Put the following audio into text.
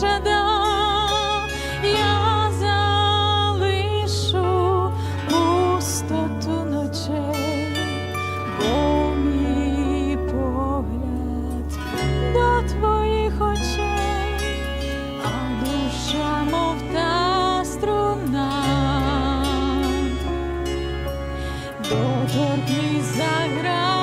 жада, я залишу пустоту ночей, бо мій погляд до твоїх очей, а душа мов та струна, доторкнись заграй.